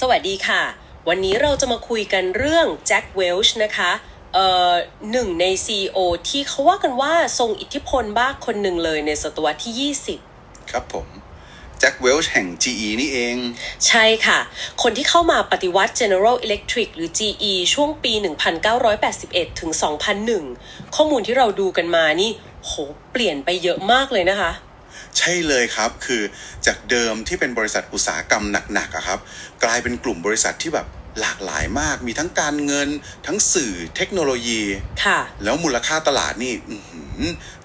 สวัสดีค่ะ วันนี้เราจะมาคุยกันเรื่องแจ็คเวลช์นะคะเอ่อหนึ่งใน CEO ที่เขาว่ากันว่าทรงอิทธิพลบ้างคนหนึ่งเลยในศตวรรษที่ 20 ครับผมแจ็คเวลช์แห่ง GE นี่เอง ใช่ค่ะ คนที่เข้ามาปฏิวัติ General Electric หรือ GE ช่วงปี 1981 ถึง 2001 ข้อมูลที่เราดูกันมานี่ โห เปลี่ยนไปเยอะมากเลยนะคะ ใช่เลยครับ คือจากเดิมที่เป็นบริษัทอุตสาหกรรมหนักๆอะครับ กลายเป็นกลุ่มบริษัทที่แบบหลากหลายมาก มีทั้งการเงิน ทั้งสื่อเทคโนโลยี ค่ะ แล้วมูลค่าตลาดนี่อื้อหือ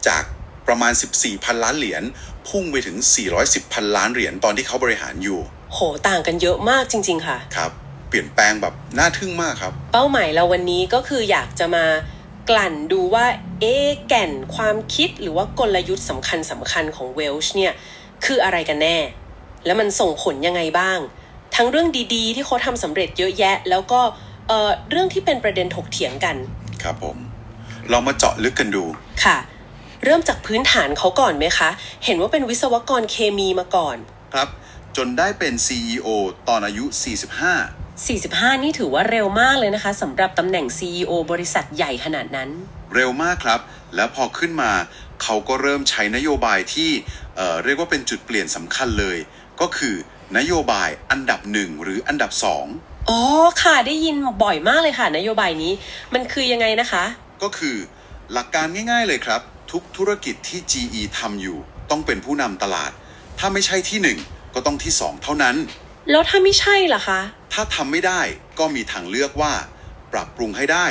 จากประมาณ 14 พันล้านเหรียญ พุ่งไปถึง 410 พันล้านเหรียญตอนที่เขาบริหารอยู่ โห ต่างกันเยอะมากจริง ๆ ค่ะ ครับ เปลี่ยนแปลงแบบน่าทึ่งมากครับ เป้าหมายเราวันนี้ก็คืออยากจะมา กลั่นดูว่าเอ๊ะแก่นความคิดหรือว่ากลยุทธ์สำคัญสำคัญของเวลช์เนี่ยคืออะไรกันแน่ แล้วมันส่งผลยังไงบ้าง ทั้งเรื่องดีๆ ที่เขาทำสำเร็จเยอะแยะ แล้วก็เอ่อเรื่องที่เป็นประเด็นถกเถียงกัน ครับผม เรามาเจาะลึกกันดูค่ะ เริ่มจากพื้นฐานเขาก่อนไหมคะ เห็นว่าเป็นวิศวกรเคมีมาก่อน ครับ จนได้เป็น CEO ตอนอายุ 45 45 นี่ถือว่าเร็วมากเลยนะคะสำหรับตำแหน่ง CEO บริษัทใหญ่ขนาดนั้น เร็วมากครับ แล้วพอขึ้นมาเขาก็เริ่มใช้นโยบายที่เอ่อเรียกว่าเป็นจุดเปลี่ยนสำคัญเลย ก็คือนโยบายอันดับหนึ่งหรืออันดับสองอ๋อค่ะได้ยินบ่อยมากเลยค่ะ นโยบายนี้มันคือยังไงนะคะ ก็คือหลักการง่าย ๆเลยครับ ทุกธุรกิจที่ GE ทำอยู่ ต้องเป็นผู้นำตลาด ถ้าไม่ใช่ที่หนึ่งก็ต้องที่สองเท่านั้น แล้วถ้าไม่ใช่ล่ะคะ ถ้าทำไม่ได้ก็มีทางเลือกว่า ปรับปรุงให้ได้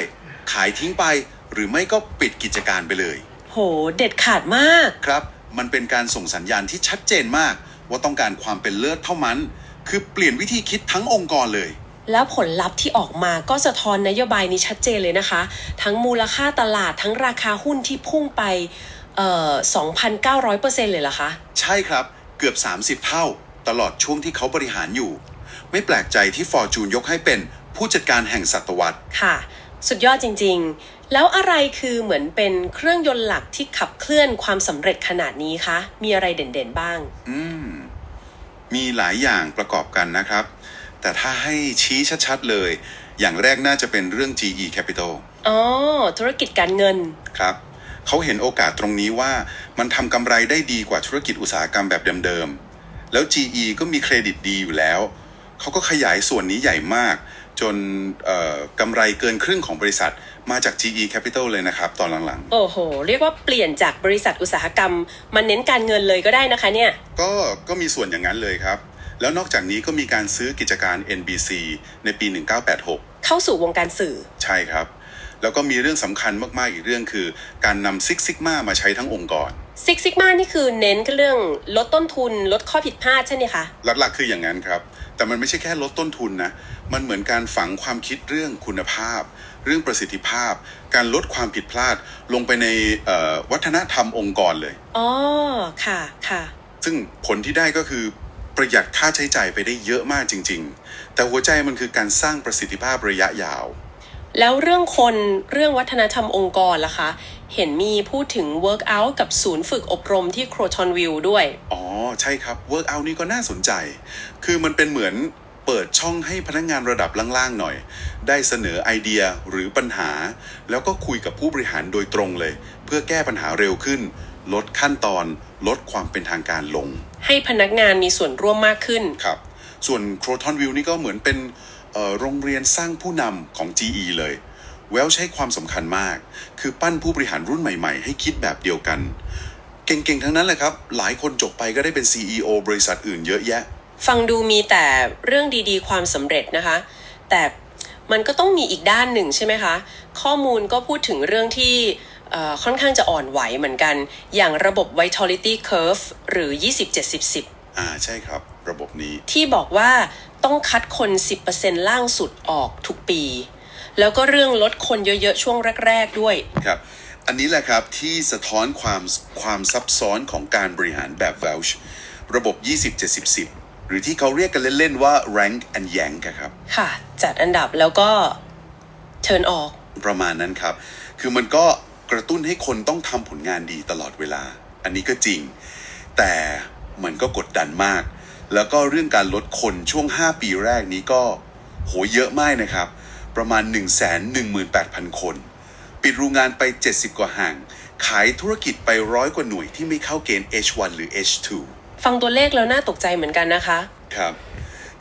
ขายทิ้งไป หรือไม่ก็ปิดกิจการไปเลย โห เด็ดขาดมาก ครับ มันเป็นการส่งสัญญาณที่ชัดเจนมาก ว่าต้องการความเป็นเลิศเท่านั้น คือเปลี่ยนวิธีคิดทั้งองค์กรเลย แล้วผลลัพธ์ที่ออกมาก็สะท้อนนโยบายนี้ชัดเจนเลยนะคะ ทั้งมูลค่าตลาดทั้งราคาหุ้นที่พุ่งไปเอ่อ2,900%เลยเหรอคะ ใช่ครับ เกือบ 30 เท่า ตลอดช่วงที่เขาบริหารอยู่ ไม่แปลกใจที่ฟอร์จูนยกให้เป็นผู้จัดการแห่งศตวรรษ ค่ะ สุดยอดจริง ๆ แล้วอะไรคือเหมือนเป็นเครื่องยนต์หลักที่ขับเคลื่อนความสำเร็จขนาดนี้คะ มีอะไรเด่นๆบ้าง อืม มีหลายอย่างประกอบกันนะครับ แต่ถ้าให้ชี้ชัดๆเลย อย่างแรกน่าจะเป็นเรื่อง GE Capital อ๋อ ธุรกิจการเงิน ครับ เขาเห็นโอกาสตรงนี้ว่ามันทำกำไรได้ดีกว่าธุรกิจอุตสาหกรรมแบบเดิมๆ แล้ว GE ก็มีเครดิตดีอยู่แล้ว เขาก็ขยายส่วนนี้ใหญ่มาก จนเอ่อกำไรเกินครึ่งของบริษัทมาจาก GE Capital เลยนะครับ ตอนหลังโอ้โห เรียกว่าเปลี่ยนจากบริษัทอุตสาหกรรมมาเน้นการเงินเลยก็ได้นะคะเนี่ยๆก็ก็มีส่วนอย่างนั้นเลยครับ แล้วนอกจากนี้ก็มีการซื้อกิจการ NBC ในปี 1986 เข้าสู่วงการสื่อ ใช่ครับ แล้วก็มีเรื่องสำคัญมากๆอีกเรื่องคือ การนำซิกซิกมามาใช้ทั้งองค์กร ซิกซิกมานี่คือเน้นเรื่องลดต้นทุนลดข้อผิดพลาดใช่ไหมคะหลักๆคืออย่างนั้นครับ แต่มันไม่ใช่แค่ลดต้นทุนนะ มันเหมือนการฝังความคิดเรื่องคุณภาพ เรื่องประสิทธิภาพ การลดความผิดพลาดลงไปในเอ่อวัฒนธรรมองค์กรเลยอ๋อค่ะค่ะ ซึ่งผลที่ได้ก็คือประหยัดค่าใช้จ่ายไปได้เยอะมากจริง ๆ แต่หัวใจมันคือการสร้างประสิทธิภาพระยะยาว แล้วเรื่องคนเรื่องวัฒนธรรมองค์กรล่ะคะ เห็นมีพูดถึง workout กับศูนย์ฝึกอบรมที่โครทอนวิลด้วย อ๋อ ใช่ครับ Work Out นี่ก็น่าสนใจ คือมันเป็นเหมือนเปิดช่องให้พนักงานระดับล่างๆหน่อย ได้เสนอไอเดียหรือปัญหา แล้วก็คุยกับผู้บริหารโดยตรงเลย เพื่อแก้ปัญหาเร็วขึ้น ลดขั้นตอน ลดความเป็นทางการลง ให้พนักงานมีส่วนร่วมมากขึ้นครับ ส่วนโครทอนวิวนี่ก็เหมือนเป็นเอ่อโรงเรียนสร้างผู้นำของ GE เลย เวลใช้ความสำคัญมาก คือปั้นผู้บริหารรุ่นใหม่ๆ ให้คิดแบบเดียวกัน เก่งๆ ทั้งนั้นเลยครับ หลายคนจบไปก็ได้เป็น CEO บริษัทอื่นเยอะแยะ ฟังดูมีแต่เรื่องดีๆ ความสำเร็จนะคะ แต่มันก็ต้องมีอีกด้านหนึ่งใช่ไหมคะ ข้อมูลก็พูดถึงเรื่องที่เอ่อค่อนข้างจะอ่อนไหวเหมือนกัน อย่างระบบ vitality curve หรือ 20-70-10 อ่าใช่ครับ ระบบนี้ ที่บอกว่าต้องคัดคน 10%ล่างสุดออกทุกปี แล้วก็เรื่องลดคนเยอะๆ ช่วงแรก ๆ ด้วย ครับ อันนี้แหละครับที่สะท้อนความความซับซ้อนของการบริหารแบบ Welsh ระบบ 20-70-10 หรือที่เขาเรียกกันเล่น ๆ ว่า rank and yank อะครับ ค่ะ จัดอันดับแล้วก็เทิร์นออก ประมาณนั้นครับ คือมันก็กระตุ้นให้คนต้องทำผลงานดีตลอดเวลา อันนี้ก็จริง แต่มันก็กดดันมาก แล้วก็เรื่องการลดคนช่วง 5 ปีแรกนี้ก็ โหเยอะมากนะครับ ประมาณ 118,000 คน ปิดโรงงานไป 70 กว่าแห่ง ขายธุรกิจไปร้อยกว่าหน่วยที่ไม่เข้าเกณฑ์ H1 หรือ H2 ฟังตัวเลขแล้วน่าตกใจเหมือนกันนะคะ ครับ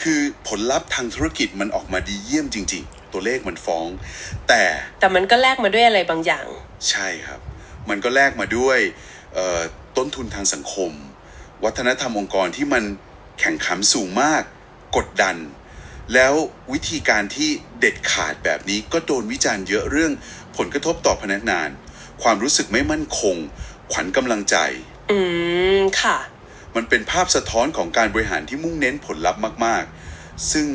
คือผลลัพธ์ทางธุรกิจมันออกมาดีเยี่ยมจริง ๆ ตัวเลขมันฟ้อง แต่แต่มันก็แลกมาด้วยอะไรบางอย่าง ใช่ครับ มันก็แลกมาด้วยเอ่อต้นทุนทางสังคม วัฒนธรรมองค์กรที่มันแข่งขันสูงมาก กดดัน แล้ววิธีการที่เด็ดขาดแบบนี้ก็โดนวิจารณ์เยอะเรื่องผลกระทบต่อพนักงาน ความรู้สึกไม่มั่นคง ขวัญกำลังใจ อืม ค่ะ มันเป็นภาพสะท้อนของการบริหารที่มุ่งเน้นผลลัพธ์มาก ๆ ซึ่ง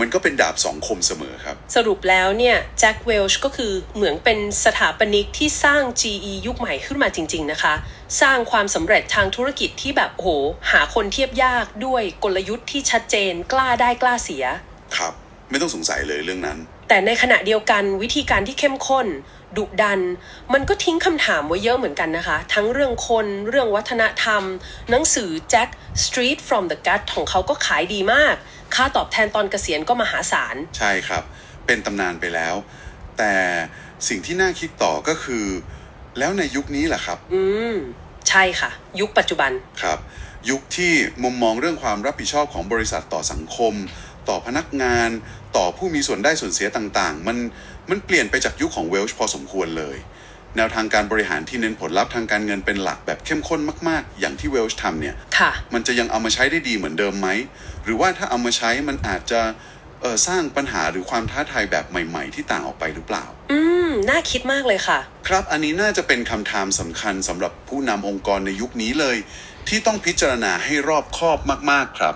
มันก็เป็นดาบสองคมเสมอครับ สรุปแล้วเนี่ยแจ็คเวลช์ก็คือเหมือนเป็นสถาปนิกที่สร้าง GE ยุคใหม่ขึ้นมาจริง ๆ นะคะ สร้างความสำเร็จทางธุรกิจที่แบบโอ้โห หาคนเทียบยากด้วยกลยุทธ์ที่ชัดเจนกล้าได้กล้าเสีย ครับ ไม่ต้องสงสัยเลยเรื่องนั้น แต่ในขณะเดียวกันวิธีการที่เข้มข้นดุดัน มันก็ทิ้งคำถามไว้เยอะเหมือนกันนะคะ ทั้งเรื่องคนเรื่องวัฒนธรรม หนังสือ Jack Street from the Gut ของเขาก็ขายดีมาก ค่าตอบแทนตอนเกษียณก็มหาศาล ใช่ครับ เป็นตำนานไปแล้ว แต่สิ่งที่น่าคิดต่อก็คือ แล้วในยุคนี้แหละครับ อืม ใช่ค่ะ ยุคปัจจุบันครับ ยุคที่มุมมองเรื่องความรับผิดชอบของบริษัทต่อสังคม ต่อพนักงาน ต่อผู้มีส่วนได้ส่วนเสียต่างๆ มันมันเปลี่ยนไปจากยุคของเวลช์พอสมควรเลย แนวทางการบริหารที่เน้นผลลัพธ์ทางการเงินเป็นหลักแบบเข้มข้นมาก ๆ อย่างที่เวลช์ทำเนี่ย ค่ะ มันจะยังเอามาใช้ได้ดีเหมือนเดิมไหม หรือว่าถ้าเอามาใช้มันอาจจะเอ่อสร้างปัญหาหรือความท้าทายแบบใหม่ ๆ ที่ต่างออกไปหรือเปล่า อืม น่าคิดมากเลยค่ะ ครับ อันนี้น่าจะเป็นคำถามสำคัญสำหรับผู้นำองค์กรในยุคนี้เลย ที่ต้องพิจารณาให้รอบคอบมาก ๆ ครับ